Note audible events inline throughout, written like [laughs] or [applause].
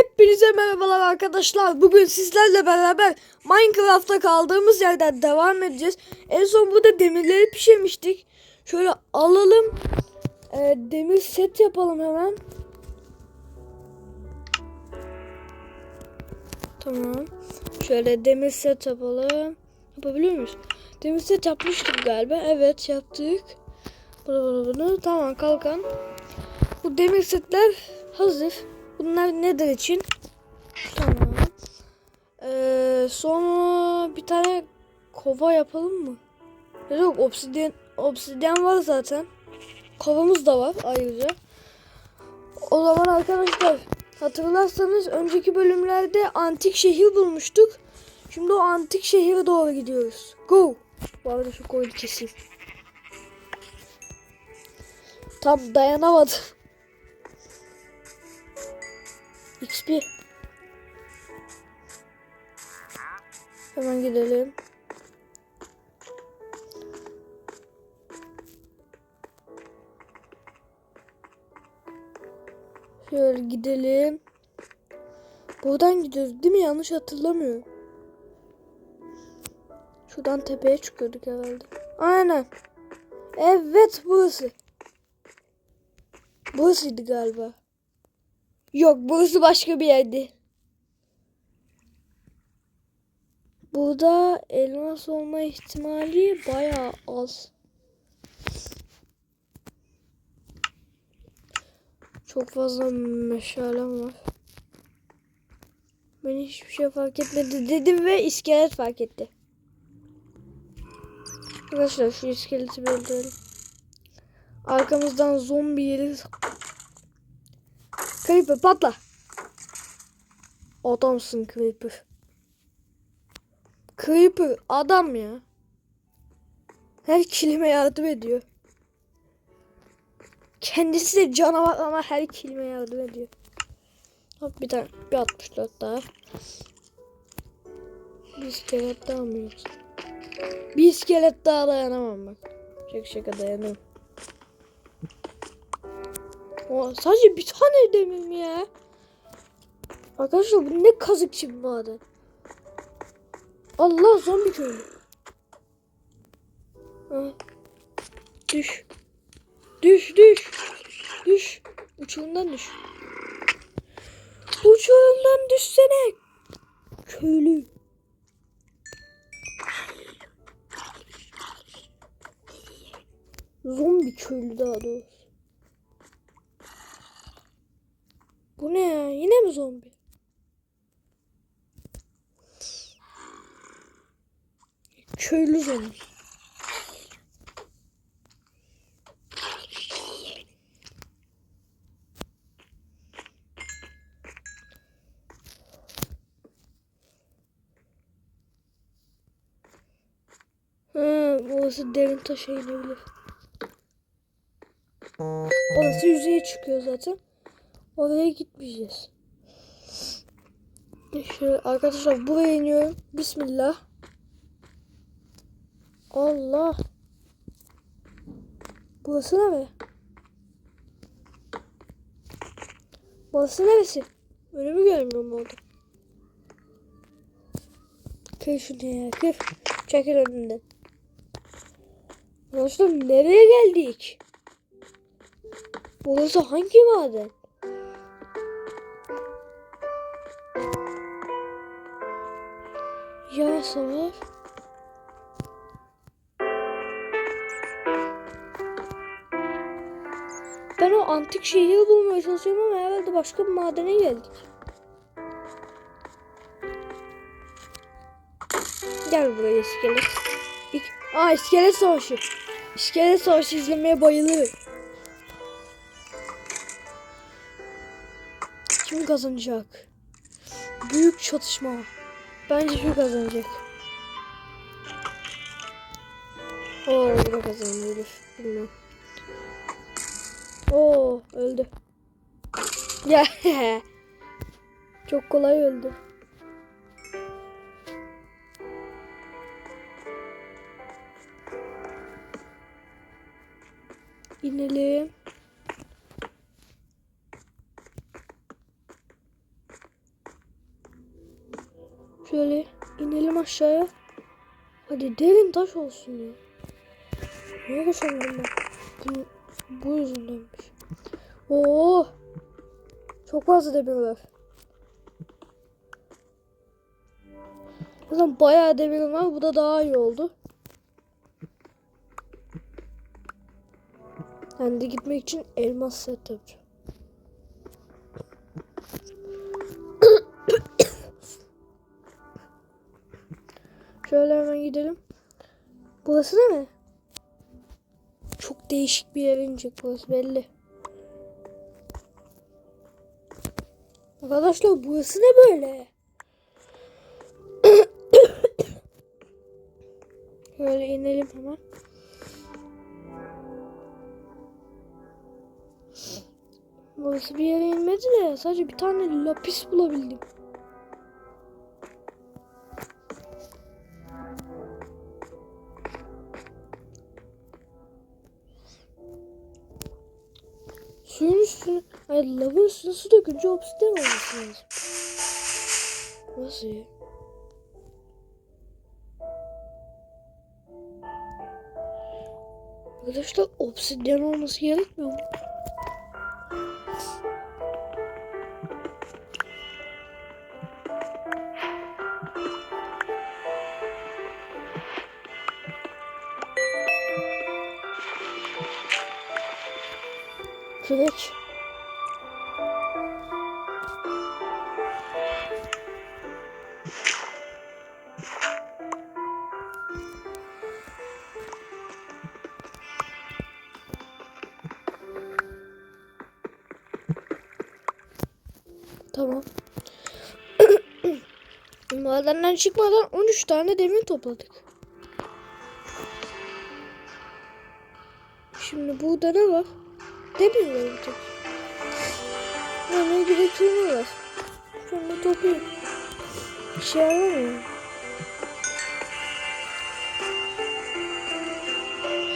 Hepinize merhabalar arkadaşlar. Bugün sizlerle beraber Minecraft'ta kaldığımız yerden devam edeceğiz. En son burada demirleri pişirmiştik. Şöyle alalım. Ee, demir set yapalım hemen. Tamam. Şöyle demir set yapalım. Yapabiliyor muyuz? Demir set yapmıştık galiba. Evet yaptık. Bunu bunu bunu. Tamam kalkan. Bu demir setler hazır. Bunlar nedir için? Tamam. Ee, sonra bir tane kova yapalım mı? Yok obsidyen, obsidyen var zaten. Kovamız da var ayrıca. O zaman arkadaşlar hatırlarsanız önceki bölümlerde antik şehir bulmuştuk. Şimdi o antik şehire doğru gidiyoruz. Go. Bu arada şu koyunu keseyim. Tam dayanamadım. XP. Hemen gidelim. Şöyle gidelim. Buradan gidiyoruz değil mi? Yanlış hatırlamıyorum. Şuradan tepeye çıkıyorduk herhalde. Aynen. Evet burası. Burasıydı galiba. Yok burası başka bir yerdi. Burada elmas olma ihtimali bayağı az. Çok fazla meşalem var. Beni hiçbir şey fark etmedi dedim ve iskelet fark etti. Arkadaşlar şu iskeleti bir öldürelim. Arkamızdan zombi gelir. Creeper patla. Adamsın Creeper. Creeper adam ya. Her kilime yardım ediyor. Kendisi de canavar ama her kilime yardım ediyor. Hop bir tane bir 64 daha. Bir iskelet daha mı yoksa? Bir iskelet daha dayanamam bak. Şaka şaka dayanamam. O, sadece bir tane demir mi ya? Arkadaşlar bu ne kazıkçı bir maden. Allah zombi köylü. Düş. Düş düş. Düş. Uçurumdan düş. Uçurumdan düşsene. Köylü. Zombi köylü daha doğrusu. Bu ne ya? Yine mi zombi? Köylü zombi. Orası derin taşa inebilir. Orası yüzeye çıkıyor zaten. Oraya gitmeyeceğiz. Şöyle arkadaşlar buraya iniyorum. Bismillah. Allah. Burası ne be? Burası neresi? Önümü görmüyorum orada. Kır şunu ya kır. Çekil önümden. Arkadaşlar nereye geldik? Burası hangi maden? Var. Ben o antik şehri bulmaya çalışıyorum ama herhalde başka bir madene geldik. Gel buraya iskelet. İlk... Aa iskelet savaşı. İskelet savaşı izlemeye bayılırım. Kim kazanacak? Büyük çatışma. Bence şu kazanacak. Oo, bu da kazandı. Bilmem. Oo, öldü. [laughs] Ya Çok kolay öldü. İnelim. Şöyle inelim aşağıya. Hadi derin taş olsun ya. Niye koşamıyorum ben? Bu, bu yüzündenmiş. Oo. Çok fazla demir var. O zaman bayağı demir var. Bu da daha iyi oldu. Ben de gitmek için elmas set yapacağım. Şöyle hemen gidelim. Burası ne? Çok değişik bir yere inecek burası belli. Arkadaşlar burası ne böyle? [coughs] Böyle inelim hemen. Burası bir yere inmedi de sadece bir tane lapis bulabildim. Hayır lavın üstüne su dökünce obsidyen olması lazım. Nasıl ya? Arkadaşlar obsidyen olması gerekmiyor mu? Tamam. [clears throat] Madenden çıkmadan 13 tane demir topladık. Şimdi burada ne var? Demir var bir tek. Yani bir de kömür var. Şunu toplayayım. Bir şey yaramıyor.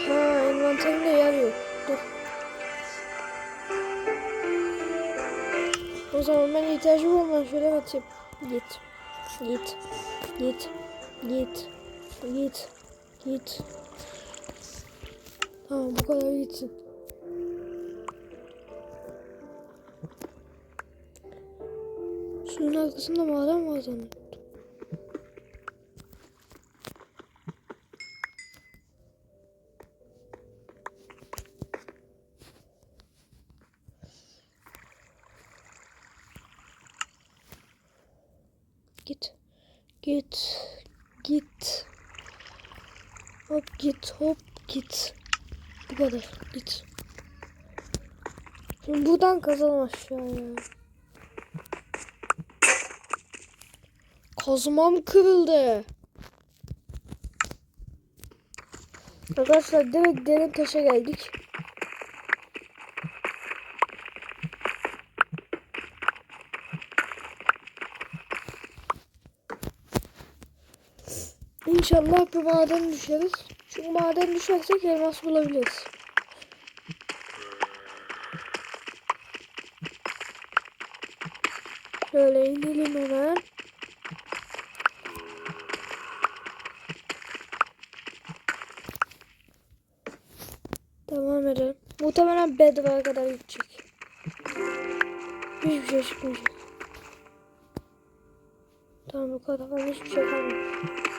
Ha envanterimde yer yok. Dur. Zaman ben ihtiyacım olmayan şöyle atayım. Git. Git. Git. Git. Git. Git. Tamam bu kadar gitsin. Suyun arkasında maden var zannettim. Git. Git. Git. Hop git. Hop git. Bu kadar. Git. Şimdi buradan kazalım aşağıya. Kazmam kırıldı. Arkadaşlar direkt derin taşa geldik. İnşallah bir maden düşeriz. Çünkü maden düşersek elmas bulabiliriz. Şöyle inelim hemen. Devam edelim. Muhtemelen bedvara kadar gidecek. Hiçbir şey çıkmayacak. Tamam bu kadar. Hiçbir şey kalmadı.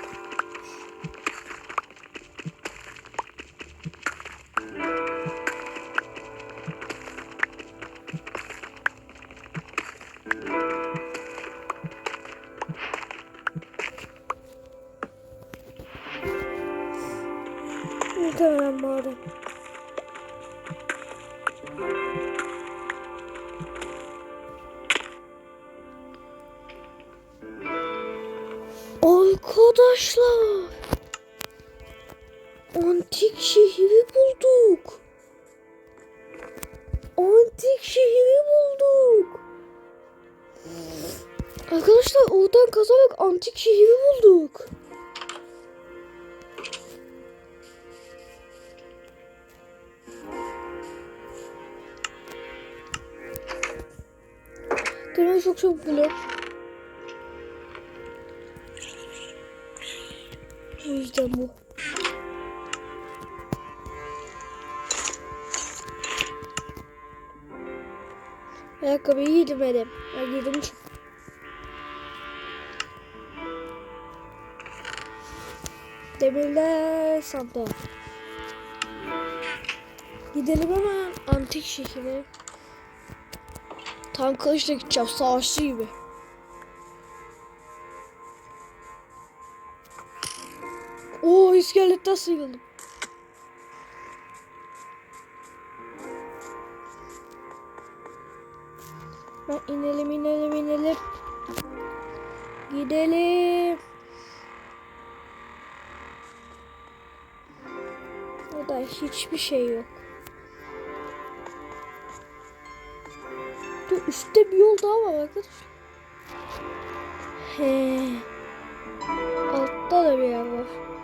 Arkadaşlar. Antik şehri bulduk. Antik şehri bulduk. Arkadaşlar oradan kazarak antik şehri bulduk. Demek çok çok buluyorum. Yüzden bu. Ayakkabıyı giydim Edem. Ben çünkü. Demirler sandığa. Gidelim hemen antik şehire. Tank kılıçla gideceğim savaşçı gibi. Oo iskeletten sıyrıldım. Ben inelim inelim inelim. Gidelim. Burada hiçbir şey yok. Dur üstte bir yol daha var arkadaşlar. He. Altta da bir yer var.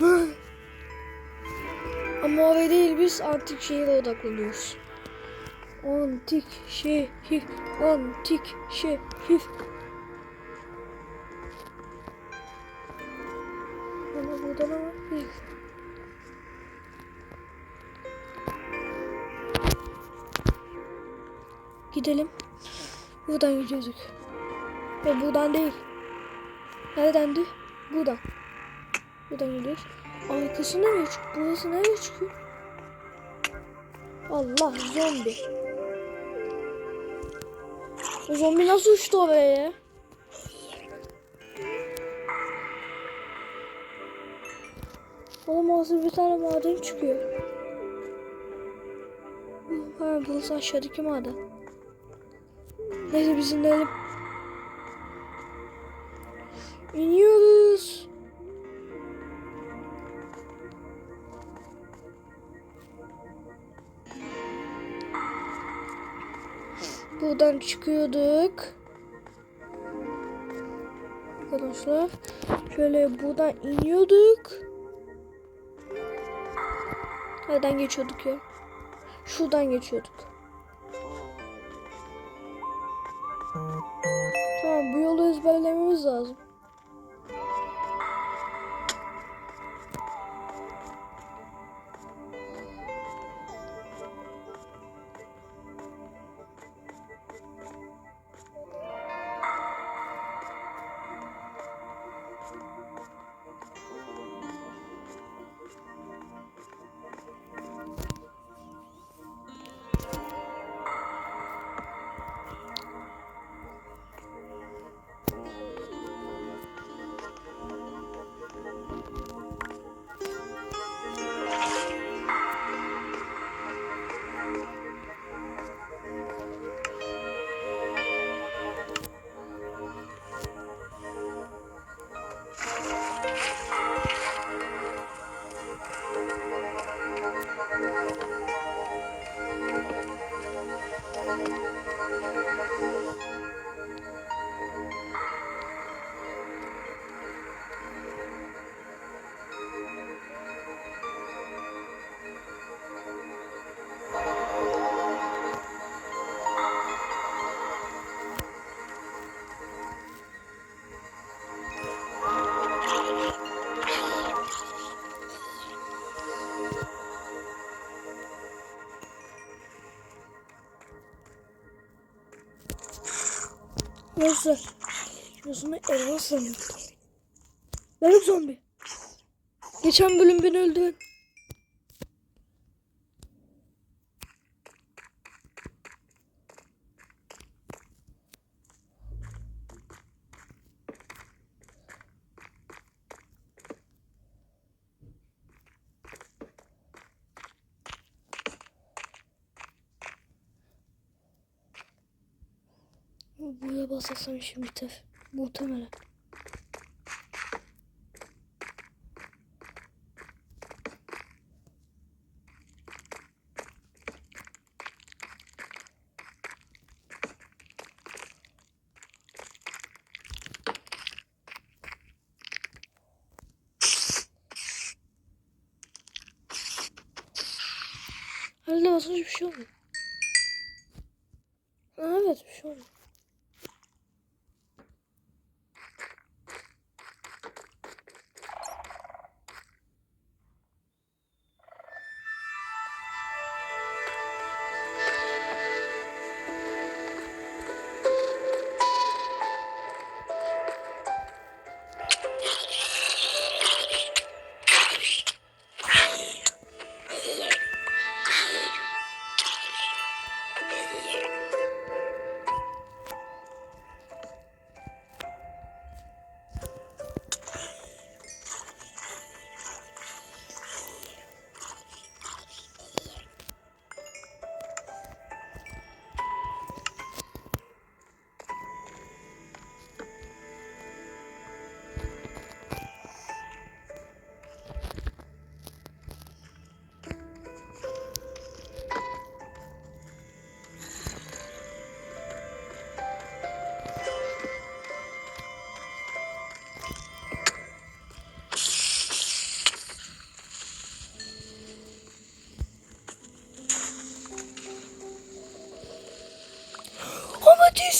[gasps] Ama oraya değil biz antik şehire odaklanıyoruz. Antik şehir, antik şehir. Ama burada ne var? Gidelim. Buradan gidiyorduk. Ve buradan değil. Neredendi? Buradan. Buradan gidiyoruz. Arkası nereye çıkıyor? Burası nereye çıkıyor? Allah zombi. O zombi nasıl uçtu oraya ya? Oğlum ağzı bir tane maden çıkıyor. Ha burası aşağıdaki maden. Neyse biz inelim. İniyoruz. Buradan çıkıyorduk. Arkadaşlar şöyle buradan iniyorduk. Nereden geçiyorduk ya? Şuradan geçiyorduk. Tamam bu yolu ezberlememiz lazım. Neyse. Şurasını elma sanıyordum. Benim zombi. Geçen bölüm beni öldüren. Buraya basasam işim biter. Muhtemelen. Herhalde basınca bir şey olmuyor. Evet bir şey olmuyor.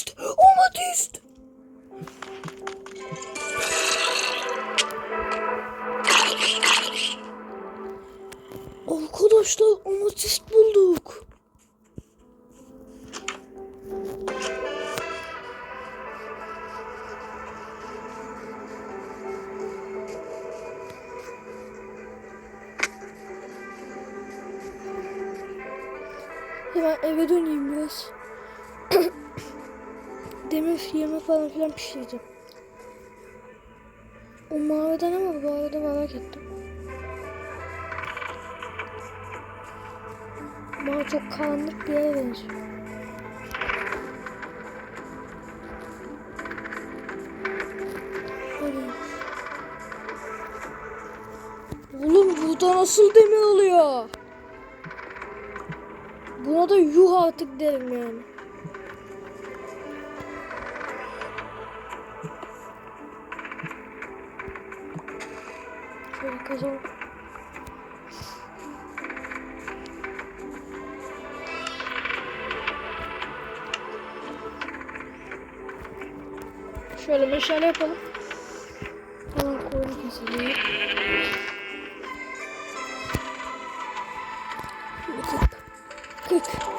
Amatist! Amatist! Arkadaşlar amatist bulduk. Hemen eve döneyim biraz. Demir yemek falan filan pişireceğim. O ne var bu arada merak ettim. Bana çok karanlık bir yere benziyor. Oğlum burada nasıl demir oluyor? Buna da yuh artık derim yani. Kazan. Şöyle meşale yapalım. Hemen koyun keselim. Kırk. Kırk.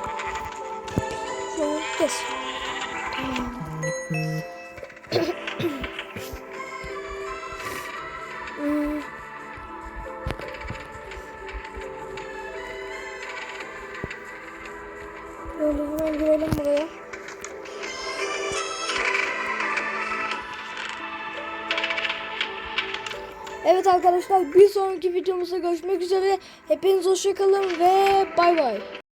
Sonraki videomuzda görüşmek üzere. Hepiniz hoşçakalın ve bay bay.